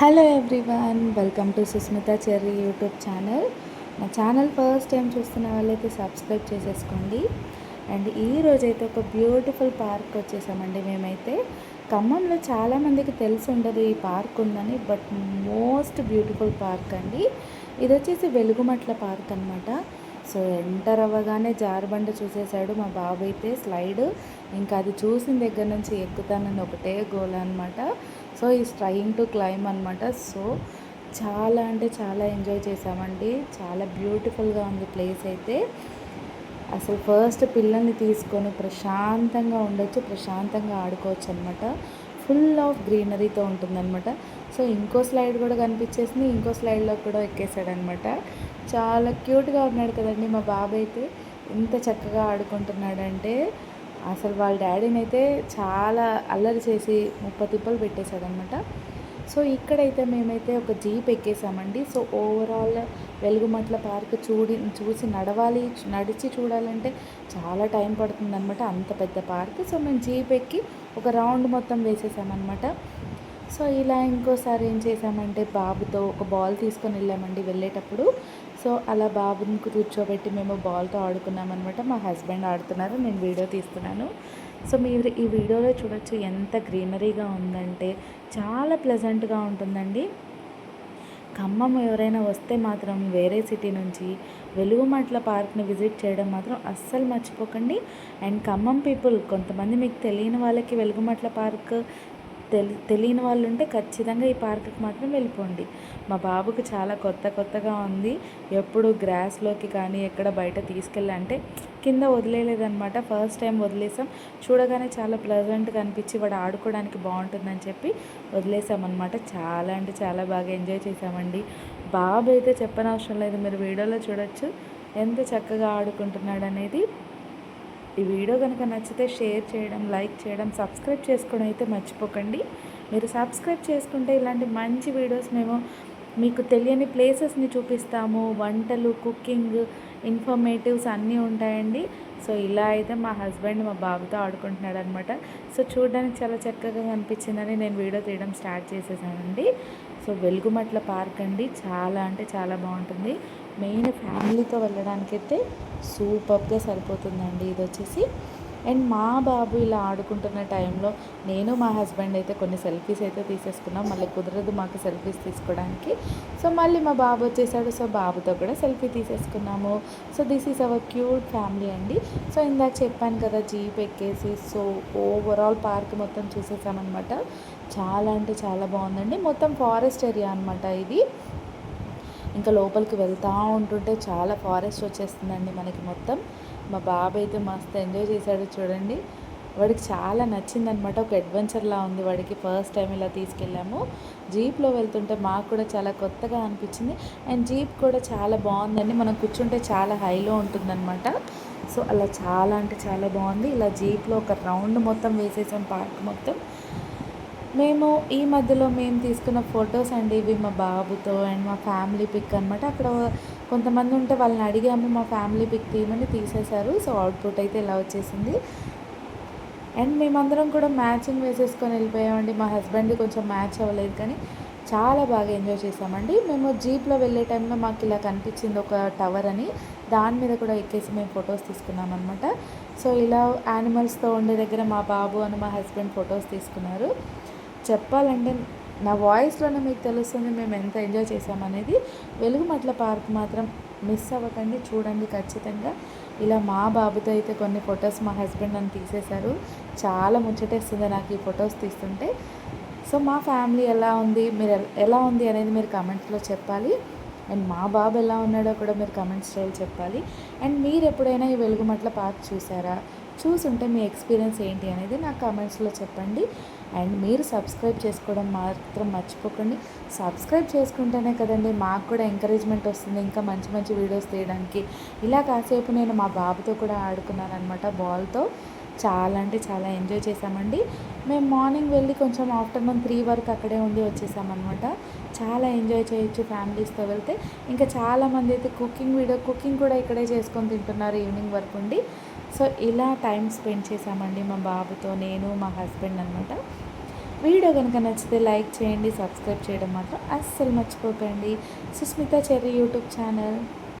Hello everyone welcome to Susmitha Cherry YouTube channel నా channel first time చూస్తున్న వాళ్ళైతే subscribe చేసేసుకోండి. అండ్ ఈ రోజైతే ఒక బ్యూటిఫుల్ పార్క్ వచ్చేసామండి మేమైతే. ఖమ్మంలో చాలామందికి తెలిసి ఉండదు ఈ పార్క్ ఉందని బట్ మోస్ట్ బ్యూటిఫుల్ పార్క్ అండి. ఇది వచ్చేసి వెలుగుమట్ల పార్క్ అనమాట సో ఎంటర్ అవ్వగానే జారుబండ చూసేశాడు మా బాబు అయితే స్లైడ్. ఇంకా అది చూసిన దగ్గర నుంచి ఎక్కుతానని ఒకటే గోల్ అనమాట సో ఈ ట్రయింగ్ టు క్లైమ్ అనమాట సో చాలా అంటే చాలా ఎంజాయ్ చేసామండి చాలా బ్యూటిఫుల్గా ఉంది ప్లేస్ అయితే. అసలు ఫస్ట్ పిల్లల్ని తీసుకొని ప్రశాంతంగా ఉండొచ్చు ప్రశాంతంగా ఆడుకోవచ్చు అనమాట ఫుల్ ఆఫ్ గ్రీనరీతో ఉంటుందన్నమాట. సో ఇంకో స్లైడ్ కూడా కనిపించేసింది ఇంకో స్లైడ్లో కూడా ఎక్కేసాడనమాట చాలా క్యూట్గా ఉన్నాడు కదండి మా బాబు అయితే ఎంత చక్కగా ఆడుకుంటున్నాడంటే అసలు వాళ్ళ డాడీని అయితే చాలా అల్లరి చేసి ముప్ప తిప్పలు పెట్టేశాడనమాట. సో ఇక్కడైతే మేమైతే ఒక జీప్ ఎక్కేసామండి సో ఓవరాల్ వెలుగుమట్ల పార్క్ చూడి చూసి నడవాలి నడిచి చూడాలంటే చాలా టైం పడుతుందనమాట అంత పెద్ద పార్క్. సో మేము జీప్ ఎక్కి ఒక రౌండ్ మొత్తం వేసేసామన్నమాట సో ఇలా ఇంకోసారి ఏం చేసామంటే బాబుతో ఒక బాల్ తీసుకొని వెళ్ళామండి వెళ్ళేటప్పుడు. సో అలా బాబుని కూర్చోబెట్టి మేము బాల్తో ఆడుకున్నాం అనమాట మా హస్బెండ్ ఆడుతున్నారు నేను వీడియో తీస్తున్నాను. సో మీరు ఈ వీడియోలో చూడొచ్చు ఎంత గ్రీనరీగా ఉందంటే చాలా ప్లెజెంట్గా ఉంటుందండి. ఖమ్మం ఎవరైనా వస్తే మాత్రం వేరే సిటీ నుంచి వెలుగుమట్ల పార్క్ని విజిట్ చేయడం మాత్రం అస్సలు మర్చిపోకండి. అండ్ ఖమ్మం పీపుల్ కొంతమంది మీకు తెలియని వాళ్ళకి వెలుగుమట్ల పార్క్ తెలి తెలియని వాళ్ళు ఉంటే ఖచ్చితంగా ఈ పార్క్కి మాత్రం వెళ్ళిపోండి. మా బాబుకి చాలా కొత్త కొత్తగా ఉంది. ఎప్పుడు గ్రాస్లోకి కానీ ఎక్కడ బయట తీసుకెళ్ళంటే కింద వదిలేలేదనమాట ఫస్ట్ టైం వదిలేసాం. చూడగానే చాలా ప్లజెంట్గా అనిపించి వాడు ఆడుకోవడానికి బాగుంటుందని చెప్పి వదిలేసామన్నమాట. చాలా అంటే చాలా బాగా ఎంజాయ్ చేసామండి. బాబు అయితే చెప్పనవసరం లేదు. మీరు వీడియోలో చూడొచ్చు. ఎంత చక్కగా ఆడుకుంటున్నాడు అనేది ఈ వీడియో కనుక నచ్చితే షేర్ చేయడం లైక్ చేయడం సబ్స్క్రైబ్ చేసుకోవడం అయితే మర్చిపోకండి. మీరు సబ్స్క్రైబ్ చేసుకుంటే ఇలాంటి మంచి వీడియోస్ మేము మీకు తెలియని ప్లేసెస్ని చూపిస్తాము. వంటలు కుకింగ్ ఇన్ఫర్మేటివ్స్ అన్నీ ఉంటాయండి. సో ఇలా అయితే మా హస్బెండ్ మా బాబుతో ఆడుకుంటున్నాడు అనమాట సో చూడడానికి చాలా చక్కగా కనిపించిందని నేను వీడియో తీయడం స్టార్ట్ చేసేసానండి. సో వెలుగుమట్ల పార్క్ అండి. చాలా అంటే చాలా బాగుంటుంది. మెయిన్ ఫ్యామిలీతో వెళ్ళడానికైతే సూపర్గా సరిపోతుందండి ఇది వచ్చేసి అండ్ మా బాబు ఇలా ఆడుకుంటున్న టైంలో నేను మా హస్బెండ్ అయితే కొన్ని సెల్ఫీస్ అయితే తీసేసుకున్నాం. మళ్ళీ కుదరదు మాకు సెల్ఫీస్ తీసుకోవడానికి. సో మళ్ళీ మా బాబు వచ్చేసాడు. సో బాబుతో కూడా selfie తీసేసుకున్నాము. So this is our cute family అండి. సో ఇందాక చెప్పాను కదా జీప్ ఎక్కేసి సో ఓవరాల్ పార్క్ మొత్తం చూసేసామన్నమాట. చాలా అంటే చాలా బాగుందండి. మొత్తం ఫారెస్ట్ ఏరియా అనమాట ఇది. ఇంకా లోపలికి వెళ్తూ ఉంటుంటే చాలా ఫారెస్ట్ వచ్చేస్తుందండి మనకి మొత్తం. మా బాబు అయితే మస్తు ఎంజాయ్ చేశాడు చూడండి. వాడికి చాలా నచ్చిందనమాట ఒక అడ్వెంచర్లా ఉంది వాడికి. ఫస్ట్ టైం ఇలా తీసుకెళ్ళాము. జీప్లో వెళ్తుంటే మాకు కూడా చాలా కొత్తగా అనిపించింది. అండ్ జీప్ కూడా చాలా బాగుందండి. మనం కూర్చుంటే చాలా హైలో ఉంటుందన్నమాట. సో అలా చాలా అంటే చాలా బాగుంది. ఇలా జీప్లో ఒక రౌండ్ మొత్తం వేసేసాం పార్క్ మొత్తం. మేము ఈ మధ్యలో మేము తీసుకున్న ఫొటోస్ అండి ఇవి మా బాబుతో అండ్ మా ఫ్యామిలీ పిక్ అనమాట అక్కడ కొంతమంది ఉంటే వాళ్ళని అడిగాము మా ఫ్యామిలీ పిక్ తీయమని తీసేశారు. సో అవుట్పుట్ అయితే ఇలా వచ్చేసింది. అండ్ మేమందరం కూడా మ్యాచింగ్ వేసేసుకొని వెళ్ళిపోయామండి. మా హస్బెండ్ కొంచెం మ్యాచ్ అవ్వలేదు కానీ చాలా బాగా ఎంజాయ్ చేసామండి మేము జీప్లో వెళ్ళే టైంలో మాకు ఇలా కనిపించింది ఒక టవర్ అని. దాని మీద కూడా ఎక్కేసి మేము ఫొటోస్ తీసుకున్నాం అనమాట సో ఇలా యానిమల్స్తో ఉండే దగ్గర మా బాబు అని మా హస్బెండ్ ఫొటోస్ తీసుకున్నారు. చెప్పాలంటే నా వాయిస్లోనే మీకు తెలుస్తుంది మేము ఎంత ఎంజాయ్ చేసామనేది వెలుగుమట్ల పార్క్ మాత్రం మిస్ అవ్వకండి చూడండి ఖచ్చితంగా. ఇలా మా బాబుతో అయితే కొన్ని ఫొటోస్ మా హస్బెండ్ నన్ను తీసేశారు. చాలా ముచ్చటేస్తుంది నాకు ఈ ఫొటోస్ తీస్తుంటే. సో మా ఫ్యామిలీ ఎలా ఉంది? మీరు ఎలా ఉంది అనేది మీరు కమెంట్స్లో చెప్పాలి. అండ్ మా బాబు ఎలా ఉన్నాడో కూడా మీరు కమెంట్స్ చేయాలి చెప్పాలి. అండ్ మీరు ఎప్పుడైనా ఈ వెలుగుమట్ల పార్క్ చూసారా? చూసుంటే మీ ఎక్స్పీరియన్స్ ఏంటి అనేది నాకు కామెంట్స్లో చెప్పండి. అండ్ మీరు సబ్స్క్రైబ్ చేసుకోవడం మాత్రం మర్చిపోకండి. సబ్స్క్రైబ్ చేసుకుంటేనే కదండి మాకు కూడా ఎంకరేజ్మెంట్ వస్తుంది. ఇంకా మంచి మంచి వీడియోస్ తీయడానికి. ఇలా కాసేపు నేను మా బాబుతో కూడా ఆడుకున్నాను అనమాట బాల్తో చాలా అంటే చాలా ఎంజాయ్ చేసామండి మేము మార్నింగ్ వెళ్ళి కొంచెం ఆఫ్టర్నూన్ త్రీ వరకు అక్కడే ఉండి వచ్చేసామన్నమాట. చాలా ఎంజాయ్ చేయొచ్చు ఫ్యామిలీస్తో వెళ్తే. ఇంకా చాలామంది అయితే కుకింగ్ వీడియో కుకింగ్ కూడా ఇక్కడే చేసుకొని తింటున్నారు ఈవినింగ్ వరకు ఉండి. సో ఇలా టైం స్పెండ్ చేశామండి మా బాబుతో నేను మా హస్బెండ్ అనమాట వీడియో కనుక నచ్చితే లైక్ చేయండి సబ్స్క్రైబ్ చేయడం మాత్రం అస్సలు మర్చిపోకండి. Susmitha Cherry YouTube channel.